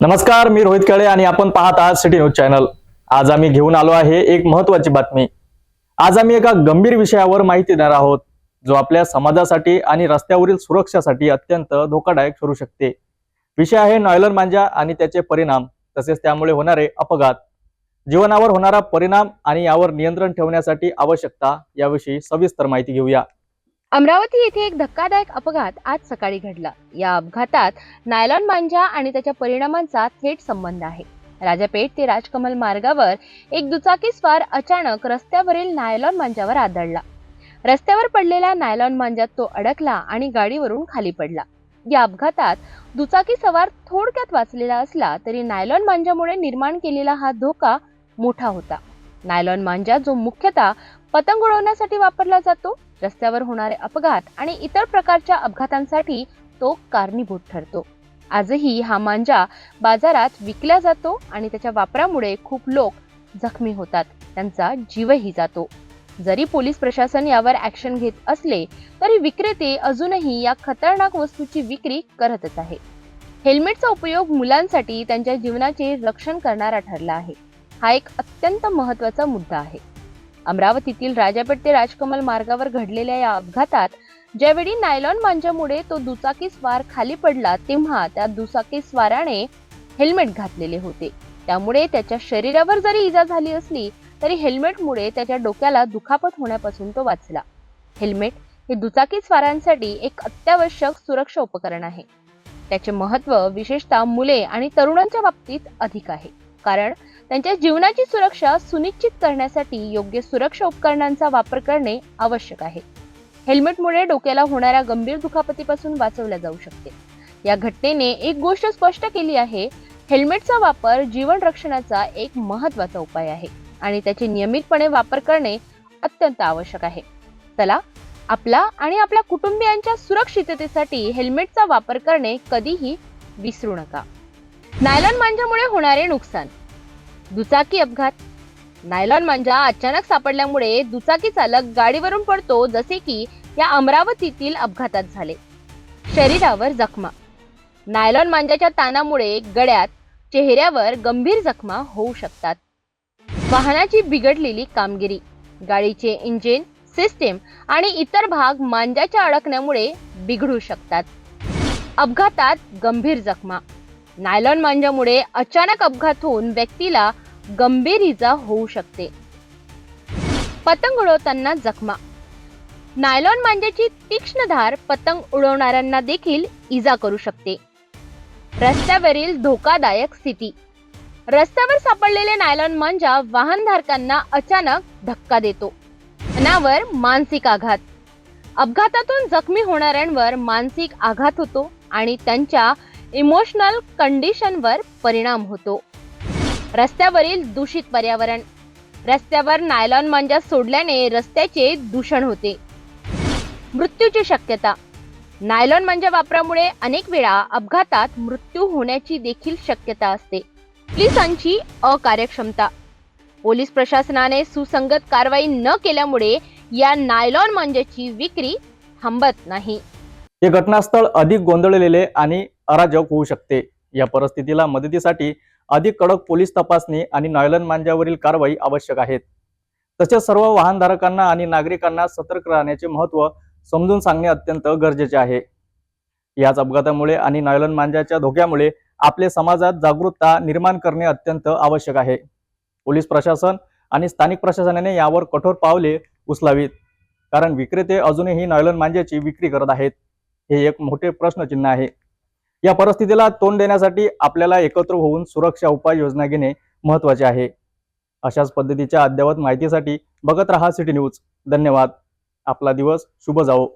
नमस्कार मी रोहित काळे आणि आपण पाहत आहात सिटी न्यूज चॅनल. आज आम्ही घेऊन आलो आहे एक महत्वाची बातमी. आज आम्ही एका गंभीर विषयावर माहिती देणार आहोत जो आपल्या समाजासाठी आणि रस्त्यावरील सुरक्षासाठी अत्यंत धोकादायक ठरू शकते. विषय आहे नॉयलर मांजा आणि त्याचे परिणाम तसेच त्यामुळे होणारे अपघात. जीवनावर होणारा परिणाम आणि यावर नियंत्रण ठेवण्यासाठी आवश्यकता याविषयी सविस्तर माहिती घेऊया. अमरावती येथे एक धक्कादायक अपघात आज सकाळी घडला. या अपघातात नायलॉन मांजा आणि त्याच्या परिणामांचा थेट संबंध आहे. राजापेठ ते राजकमल मार्गावर एक दुचाकी स्वार अचानक रस्त्यावरील नायलॉन मांजावर आदळला. रस्त्यावर पडलेला नायलॉन मांजात तो अडकला आणि गाडीवरून खाली पडला. या अपघातात दुचाकी सवार थोडक्यात वाचलेला असला तरी नायलॉन मांजामुळे निर्माण केलेला हा धोका मोठा होता. नायलॉन मांजा जो मुख्यतः पतंग उडवण्यासाठी वापरला जातो रस्त्यावर होणारे अपघात आणि इतर प्रकारच्या अपघातांसाठी तो कारणीभूत ठरतो. आजही हा मांजा बाजारात विकला जातो आणि त्याच्या वापरामुळे खूप लोक जखमी होतात त्यांचा जीवही जातो. जरी पोलीस प्रशासन यावर ऍक्शन घेत असले तरी विक्रेते अजूनही या खतरनाक वस्तूची विक्री करतच आहे. हेल्मेटचा उपयोग मुलांसाठी त्यांच्या जीवनाचे रक्षण करणारा ठरला आहे. हा एक अत्यंत महत्त्वाचा मुद्दा आहे. अमरावतीतील राजापेठ ते राजकमल मार्गावर घडलेल्या या अपघातात ज्यावेळी नायलॉन मांजामुळे तो दुचाकी स्वार खाली पडला तेव्हा त्या दुचाकी स्वाराने हेल्मेट घातलेले होते. त्यामुळे त्याच्या शरीरावर जरी इजा झाली असली तरी हेल्मेटमुळे त्याच्या डोक्याला दुखापत होण्यापासून तो वाचला. हेल्मेट हे दुचाकी स्वारांसाठी एक अत्यावश्यक सुरक्षा उपकरण आहे. त्याचे महत्त्व विशेषतः मुले आणि तरुणांच्या बाबतीत अधिक आहे. कारण त्यांच्या जीवनाची सुरक्षा सुनिश्चित करण्यासाठी योग्य सुरक्षा उपकरणांचा वापर करणे आवश्यक आहे. हेल्मेटमुळे डोक्याला होणाऱ्या गंभीर दुखापतीपासून वाचवल्या जाऊ शकते. या घटनेने एक गोष्ट स्पष्ट केली आहे हेल्मेटचा वापर जीवन रक्षणाचा एक महत्त्वाचा उपाय आहे आणि त्याचे नियमितपणे वापर करणे अत्यंत आवश्यक आहे. चला आपला आणि आपल्या कुटुंबियांच्या सुरक्षिततेसाठी हेल्मेटचा वापर करणे कधीही विसरू नका. नायलॉन मांजामुळे होणारे नुकसान. दुचाकी अपघात. नायलॉन मांजा अचानक सापडल्यामुळे दुचाकी चालक गाडीवरून पडतो जसे की या अमरावतीतील अपघातात झाले. शरीरावर जखमा. नायलॉन मांजाच्या ताणामुळे गळ्यात चेहऱ्यावर गंभीर जखमा होऊ शकतात. वाहनाची बिघडलेली कामगिरी गाडीचे इंजिन सिस्टीम आणि इतर भाग मांजाच्या अडकण्यामुळे बिघडू शकतात. अपघातात गंभीर जखमा. नायलॉन मांजामुळे अचानक अपघात होऊन व्यक्तीला गंभीर इजा होऊ शकते. पतंग उडवताना जखमा. नायलॉन मांजाची तीक्ष्ण धार पतंग उडवणाऱ्यांना देखील इजा करू शकते. रस्त्यावरील धोकादायक स्थिती. रस्त्यावर सापडलेले नायलॉन मांजा वाहनधारकांना अचानक धक्का देतो. अनावर मानसिक आघात. अपघातातून जखमी होणाऱ्यांवर मानसिक आघात होतो आणि त्यांच्या इमोशनल कंडिशनवर परिणाम होतो. रस्त्यावरील दूषित पर्यावरण रस्त्यावर नायलॉन मांजा सोडल्याने रस्त्याचे दूषण होते. मृत्यूची शक्यता नायलॉन मांजा वापरामुळे अनेक वेळा अपघातात मृत्यू होण्याची देखील शक्यता असते. पोलिसांची अकार्यक्षमता पोलीस प्रशासनाने सुसंगत कारवाई न केल्यामुळे या नायलॉन मांजाची विक्री थांबत नाही. हे घटनास्थळ अधिक गोंधळलेले आणि अराजक होऊ शकते. या परिस्थितीला मदतीसाठी अधिक कडक पोलीस तपासणी आणि नॉयलन मांजावरील कारवाई आवश्यक आहेत. तसेच सर्व वाहनधारकांना आणि नागरिकांना सतर्क राहण्याचे महत्त्व समजून सांगणे अत्यंत गरजेचे आहे. याच अपघातामुळे आणि नॉयलन मांजाच्या धोक्यामुळे आपले समाजात जागरूकता निर्माण करणे अत्यंत आवश्यक आहे. पोलीस प्रशासन आणि स्थानिक प्रशासनाने यावर कठोर पावले उचलावीत. कारण विक्रेते अजूनही नॉयलन मांजाची विक्री करत आहेत. हे एक मोठे प्रश्नचिन्ह आहे. या परिस्थितीला तोंड देण्यासाठी आपल्याला एकत्र होऊन सुरक्षा उपाययोजना घेणे महत्त्वाचे आहे. अशाच पद्धतीच्या अद्ययावत माहितीसाठी बघत रहा सिटी न्यूज. धन्यवाद. आपला दिवस शुभ जावो.